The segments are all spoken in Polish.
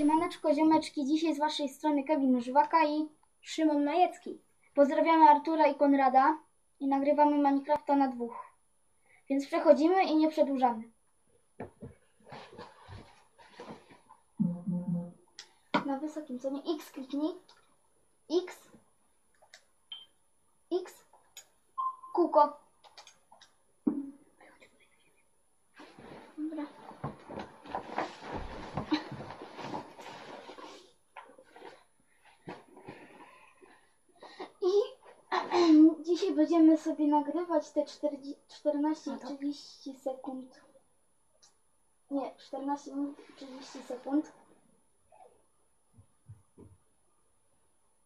Siemaneczko, ziomeczki, dzisiaj z waszej strony Kevin Żywaka i Szymon Majecki. pozdrawiamy Artura i Konrada i nagrywamy Minecrafta na dwóch. Więc przechodzimy i nie przedłużamy. Na wysokim cenie X kliknij. X. X. Kółko. Dobra. I dzisiaj będziemy sobie nagrywać te 40, 14 No i to- 30 sekund. Nie, 14 minut i 30 sekund.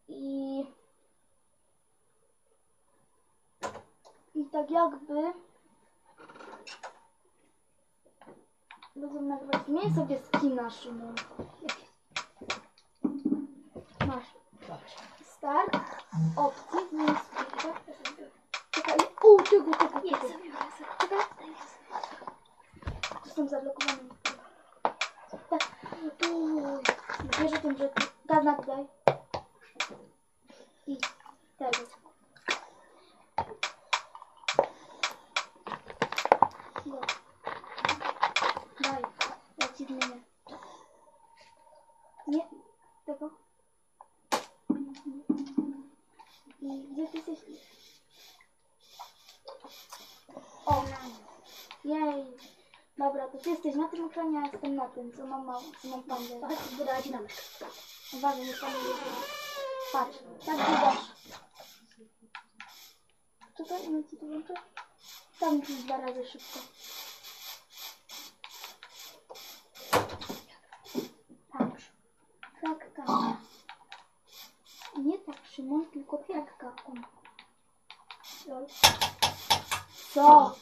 I i tak jakby będziemy nagrywać. Zmień sobie skina, Szymon. Masz. Start. Opcji. Zmień skina. Czekaj. U, tego, tego, tego. Czekaj. Jestem zablokowany. Tak. Uj. Wiesz o tym, że gaznak daj. I teraz. Go. Daj. Ja ci zmienię. Nie. Tego. I gdzie ty jesteś? O. Jej. Dobra, to ty jesteś na tym ekranie, a ja jestem na tym, co mam, co mam pandę. Chodź, zbudowała dynamik. Uważaj, nie pan nie Patrz, tak wydasz. Czekaj, no ci to włączę. Tam już dwa razy szybko. Tak, tak. Nie tak, Szymon, tylko. Lol. Co?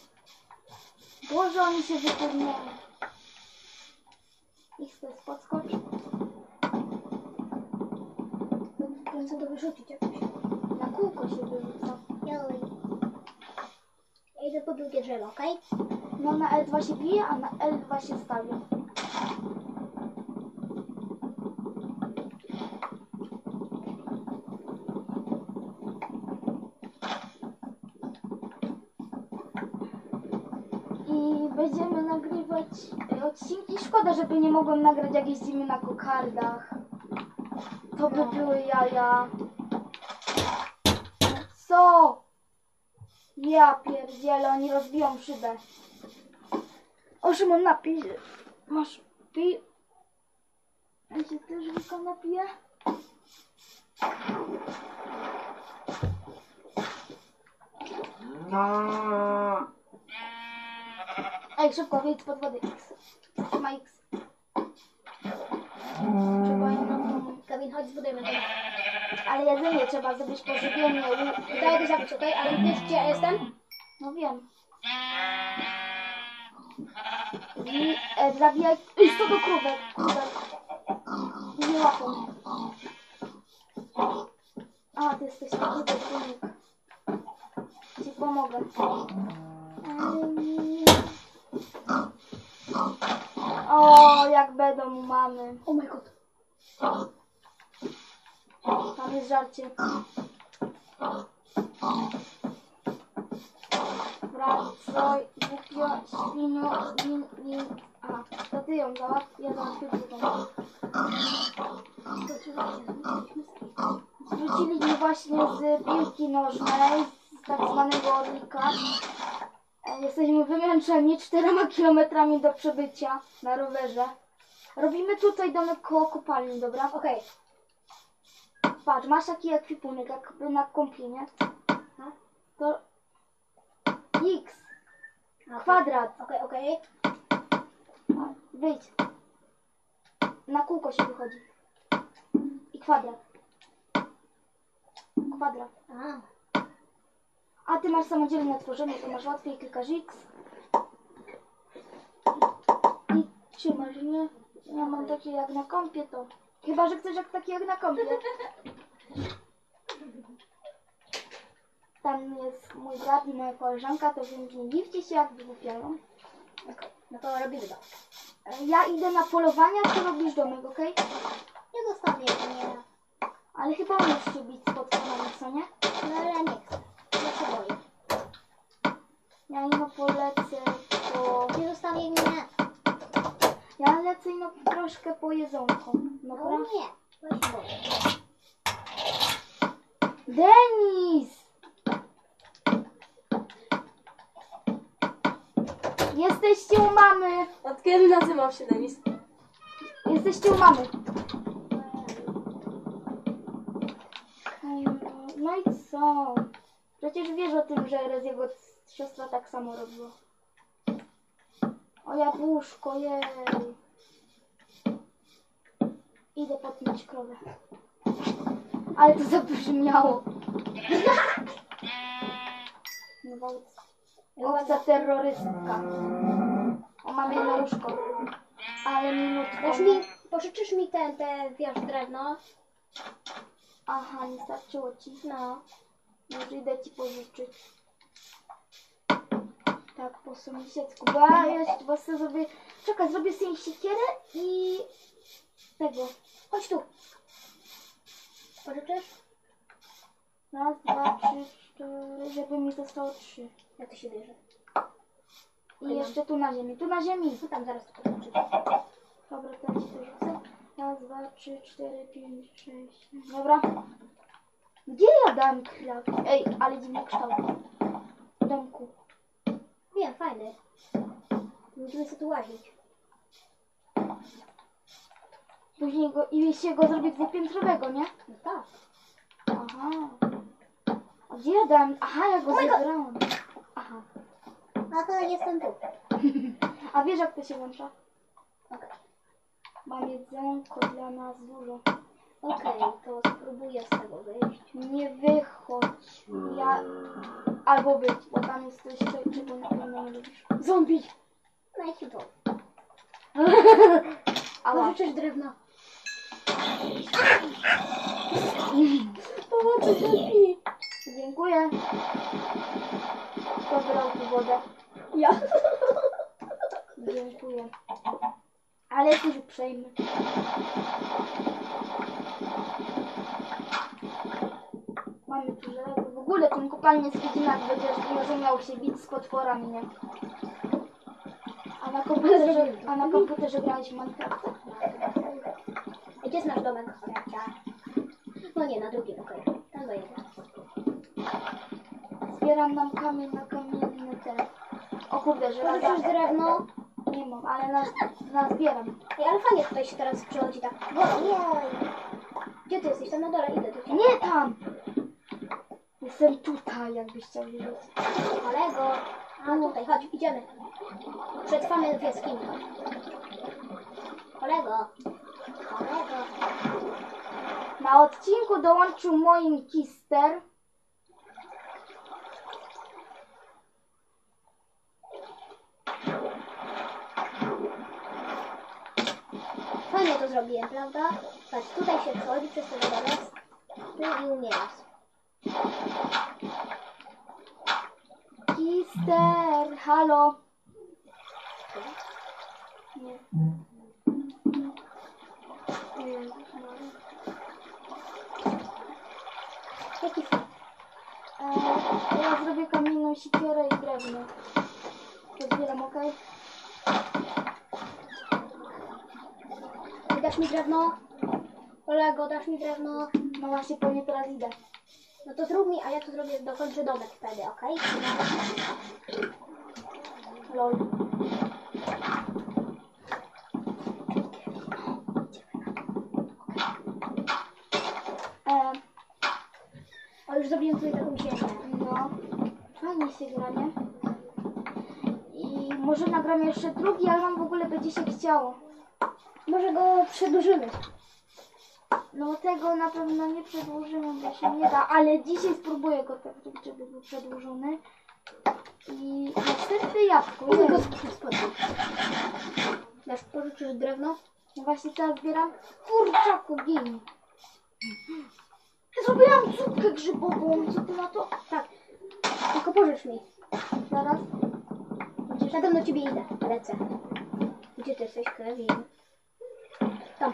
Boże, oni się wypełniają. Ich jest podskocz. Chcę to wyrzucić jakoś. Na kółko się wyrzuca. Ja idę po drugie drzewo, okej? No na L2 się bije, a na L2 się stawia. I będziemy nagrywać e, odcinki. Szkoda, żeby nie mogłem nagrać jak jeździmy na kokardach. To by No. były jaja. Co? Ja pierdzielę, oni rozbiją szybę. O, Szymon, napij. Masz, pij. Ja się też łyka napiję. Ej, szybko, wyjdź pod wodę X. Ma X. Trzeba inną, Kevin, chodź, zbudujemy to. ale jedzenie trzeba zrobić pożywienie. Daję to zabić, okej? Ale wiesz, gdzie ja jestem? No wiem. I e, zabijaj. Ej, sto do krówek. Nie łapą. A, ty jesteś taki bezdomnik. Ci pomogę. Ej. O, jak będą mamy. Oh my god. Tam jest żarcie. Wracaj, głupia świnio, win, win. A, to ty ją załatw, ja załatwię drugą. Wrócili mi właśnie z piłki nożnej, z tak zwanego orlika. Jesteśmy wymęczeni czterema kilometrami do przebycia na rowerze. Robimy tutaj domek koło kopalni, dobra? Okej. Patrz, masz taki ekwipunek jakby na kąpie, nie? No. To X, kwadrat. Okej, okej. A, Wyjdź. Na kółko się wychodzi. I kwadrat. Kwadrat. A, A ty masz samodzielne tworzenie, to masz łatwiej klikasz X. I trzymasz, nie? Ja mam takie jak na kąpie to. Chyba, że chcesz jak takie jak na kąpie. Tam jest mój brat i moja koleżanka, to więc nie dziwcie się jak wygłupiają. No to to. E, Ja idę na polowania, ty robisz domek, okej? Ja zostanę jedynie. Ale chyba się bić z potworami, co nie? No ale ja nie chcę. Ja się boję. Ja ino polecę po... Nie zostawię mnie. Ja lecę ino troszkę po jedzonko. No Dobra? nie. Denis! Jesteście u mamy! Od kiedy nazywam się Denis? Jesteście u mamy. Mm, No i co? Przecież wiesz o tym, że Rez jego c- siostra tak samo robiła. O jabłuszko, jej. Idę potnąć krowę. Ale to zabrzmiało. No, Owca terrorystka. O, mam jedno łóżko. Ale minutkę. Dasz mi, pożyczysz mi ten, te, wiesz, drewno? Aha, nie starczyło ci. No. Może idę ci pożyczyć. Tak, po sąsiedzku. Bo ja jeszcze bo sobie zrobię... Czekaj, zrobię sobie siekierę i... Tego. Chodź tu. Pożyczysz? Raz, dwa, trzy, cztery, żeby mi zostało trzy. Jak to się bierze? I jeszcze tu na ziemi. Tu na ziemi. No tam zaraz to pożyczysz. Dobra, teraz to rzucę. Raz, dwa, trzy, cztery, pięć, sześć. Dobra. Gdzie ja dam kwiat? Ej, ale dziwny kształt. W domku. Wiem, fajny. Będziemy sobie tu łazić. Później go, i się go zrobię dwupiętrowego, nie? No tak. Aha. A gdzie ja dam? Aha, ja go Oh my God. zebrałam. Aha. A to jestem tu. A wiesz jak to się włącza? Okej. Mam jedzonko dla nas dużo. Okej, to spróbuję z tego wyjść. Nie wychodź. Ja... Albo być, bo tam jest coś, co- czego na pewno nie lubisz. Zombie! No i ci to. Ała. Pożyczysz drewno. Pomocy zombie! Dziękuję. Kto wylał tu wodę? Ja. Dziękuję. Ale jesteś uprzejmy. Mamy tu żelazo. W ogóle ten kopalnie z jak będziesz rozumiał się bić z potworami, nie? Na komputerze, a na komputerze grałeś w Minecraft? Gdzie jest nasz domek? Bracia. No nie, na drugim, okej. Tam dojedę. Zbieram nam kamień na kamienny ten. O kurde, żelazo. Pożyczysz drewno? Nie mam, ale na, na zbieram. Ej, ale fajnie tutaj się teraz przechodzi tak. Wow. Gdzie ty jesteś? Tam na dole, idę ciebie. Nie tam! Jestem tutaj, jakbyś chciał wiedzieć. Kolego. A tutaj, chodź, idziemy. Przetrwamy w jaskini. Kolego. Kolego. Na odcinku dołączył moim kister. Fajnie to zrobiłem, prawda? Patrz, tutaj się wchodzi przez ten zaraz. Tu i umierasz. Kister, halo. Jaki fajny. e, ja zrobię kamienną siekierę i drewno. To zbieram, okej? Dasz mi drewno? Kolego, dasz mi drewno? No właśnie po nie teraz idę. No to zrób mi, a ja to zrobię, dokończę domek wtedy, okej? Lol. E, O, już zrobiłem tutaj taką ziemię. no, fajnie się gra, nie? I może nagram jeszcze drugi, ale wam w ogóle będzie się chciało. Może go przedłużymy. No tego na pewno nie przedłużymy, bo się nie da, ale dzisiaj spróbuję go tak zrobić, żeby był przedłużony. I następne jabłko. Mogę go spodnie. Dasz, pożyczysz drewno? No właśnie teraz zbieram kurczaku gin. Ja zrobiłam zupkę grzybową, co ty na to? Tak. Tylko pożycz mi. Zaraz. Ja tam do ciebie idę. Lecę. Gdzie ty jesteś, Kevin? Tam.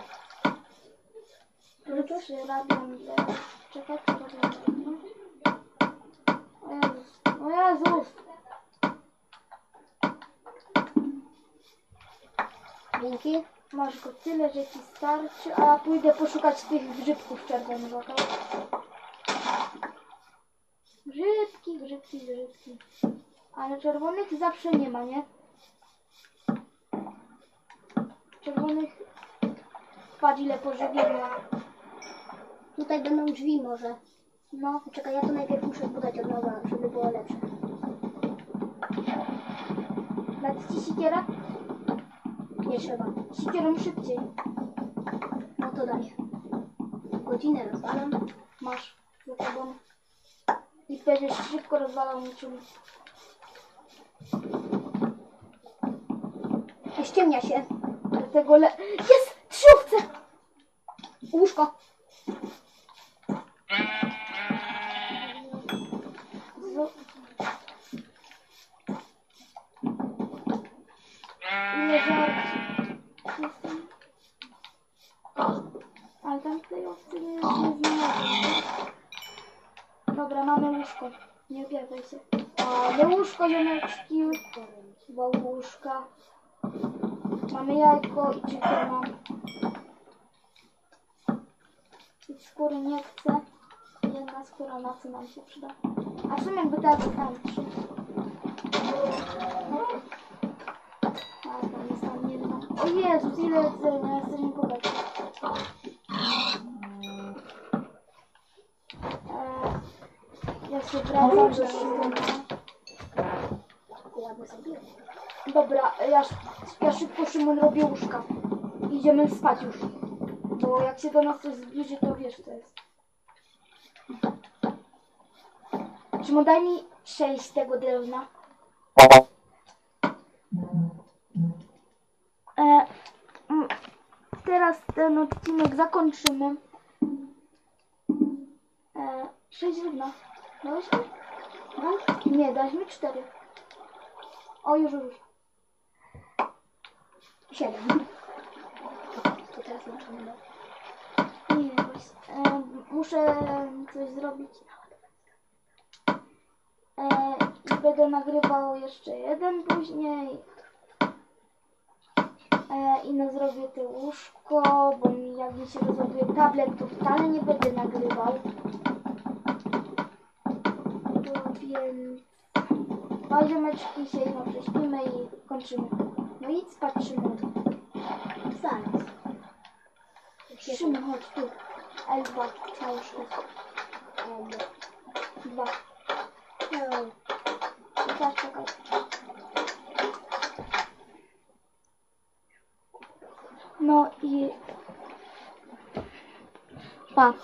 Przerabiam le... Czekaj, le... O Jezus. Dzięki. Masz go tyle, że ci starczy, a ja pójdę poszukać tych grzybków czerwonych, okej? Grzybki, grzybki, grzybki. Ale czerwonych zawsze nie ma, nie? Czerwonych... Patrz ile pożywienia. Tutaj będą drzwi może. No, Czekaj, ja to najpierw muszę zbudować od nowa, żeby było lepsze. dać ci sikierę? Nie trzeba. Sikierą szybciej. No to daj. Godzinę rozwalam. Masz za tobą. I będziesz szybko rozwalał niczym. Ściemnia się. Dlatego le... Jest! Trzy owce! Łóżko. Z... Ile żarci. Jestem... Ale tam tej owcy nie, nie znalazłem. Dobra, mamy łóżko. Nie opierdaj się. Mamy łóżko, ziomeczki. Dwa łóżka. Mamy jajko i chickena. I skóry nie chcę. Jedna skóra na co nam się przyda. A w sumie jakby tak tam trzy. No. A tam jest tam jedna. O Jezus, ile jedzenia, ja jestem bogaty. Eee, ja się wracam do Szymona. Ładnie sobie. Dobra, ja, ja szybko Szymon robię łóżka. Idziemy spać już. Bo jak się do nas coś zbliży, to wiesz co jest. Szymon, daj mi sześć tego drewna. E, teraz ten odcinek zakończymy. E, sześć drewna. Dałeś mi? Nie, dałeś mi cztery. O, już, już. Siedem. To teraz możemy. Nie, właśnie, e, muszę coś zrobić. E, I będę nagrywał jeszcze jeden później. E, I no zrobię to łóżko, bo jak mi się tablet, to wcale nie będę nagrywał. No więc... Dwa ziomeczki się no, prześpimy i kończymy. No spać, Szymon. Zaraz. Szymon, chodź tu. L2, na łóżku. Em, Dwa. no. Czekaj, czekaj. No i... Pa.